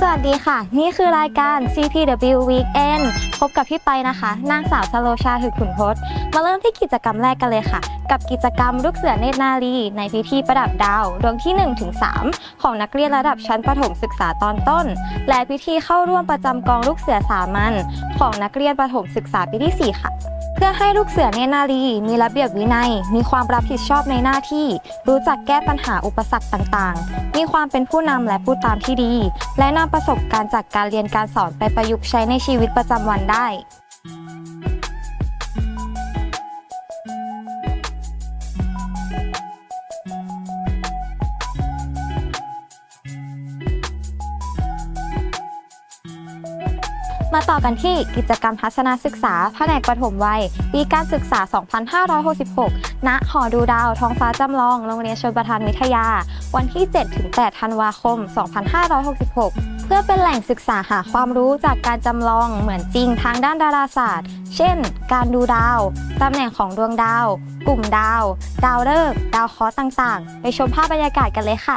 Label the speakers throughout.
Speaker 1: สวัสดีค่ะ นี่คือรายการ CPW Weekend พบกับพี่ไปนะคะ นางสาวสโลชาหือขุนทศมาเริ่มที่กิจกรรมแรกกันเลยค่ะ กับกิจกรรมลูกเสือเนตรนารีในพิธีประดับดาวดวงที่1-3ของนักเรียนระดับชั้นประถมศึกษาตอนต้น และพิธีเข้าร่วมประจำกองลูกเสือสามัญของนักเรียนประถมศึกษาปีที่ 4 ค่ะ เพื่อให้ลูกเสือเนนารีมีระเบียบวินัย มีความรับผิดชอบในหน้าที่ รู้จักแก้ปัญหาอุปสรรคต่างๆ มีความเป็นผู้นำและผู้ตามที่ดี และนำประสบการณ์จากการเรียนการสอนไปประยุกต์ใช้ในชีวิตประจำวันได้ มาต่อกันที่กิจกรรมทัศนศึกษาแผนกประถมวัย ปีการศึกษา 2566 ณ หอดูดาว ท้องฟ้าจำลอง โรงเรียนชลประทานวิทยา วันที่ 7-8 ธันวาคม 2566 เพื่อเป็นแหล่งศึกษาหาความรู้จากการจำลองเหมือนจริงทางด้านดาราศาสตร์ เช่น การดูดาว ตำแหน่งของดวงดาว กลุ่มดาว ดาวฤกษ์ ดาวเคราะห์ต่างๆ ไปชมภาพบรรยากาศกันเลยค่ะ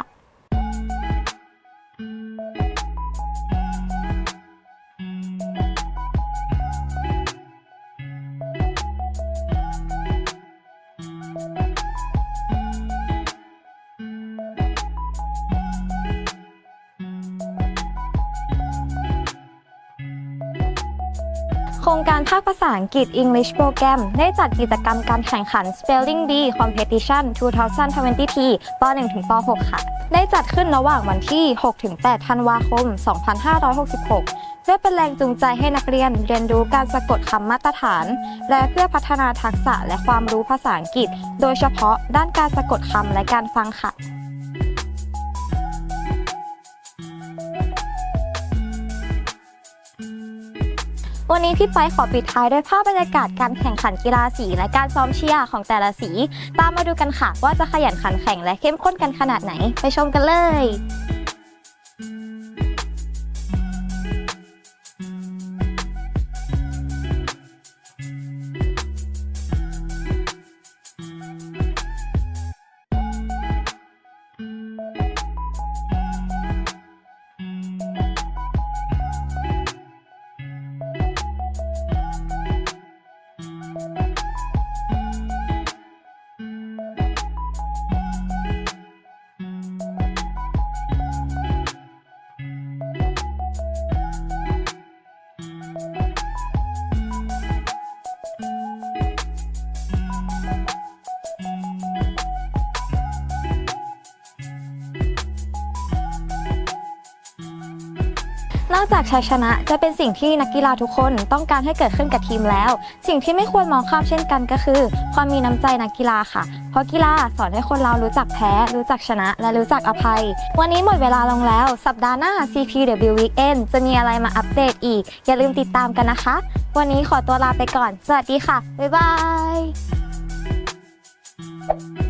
Speaker 1: รงการภาคภาษาอังกฤษ English Program ได้จัดกิจกรรมการแข่งขัน Spelling Bee Competition 2023ป .1 ถึงป .6 ค่ะ ได้จัดขึ้นระหว่างวันที่6-8ธันวาคม 2566 เพื่อเป็นแรงจูงใจให้นักเรียนเรียนรู้การสะกดคำมาตรฐาน และเพื่อพัฒนาทักษะและความรู้ภาษาอังกฤษ โดยเฉพาะด้านการสะกดคำและการฟังค่ะ วันนี้พี่ไปขอปิดท้ายด้วยภาพบรรยากาศการแข่งขันกีฬาสี และการซ้อมเชียร์ของแต่ละสี ตามมาดูกันค่ะว่าจะขยันขันแข่งและเข้มข้นกันขนาดไหน ไปชมกันเลย นอกจากชัยชนะจะเป็นสิ่งที่นักกีฬาทุกคนต้องการให้เกิดขึ้นกับทีมแล้ว สิ่งที่ไม่ควรมองข้ามเช่นกันก็คือ ความมีน้ำใจนักกีฬาค่ะ เพราะกีฬาสอนให้คนเรารู้จักแพ้ รู้จักชนะ และรู้จักอภัย วันนี้หมดเวลาลงแล้ว สัปดาห์หน้า CPW Weekend จะมีอะไรมาอัปเดตอีก อย่าลืมติดตามกันนะคะ วันนี้ขอตัวลาไปก่อน สวัสดีค่ะบ๊ายบา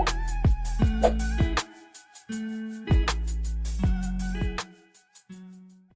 Speaker 1: ย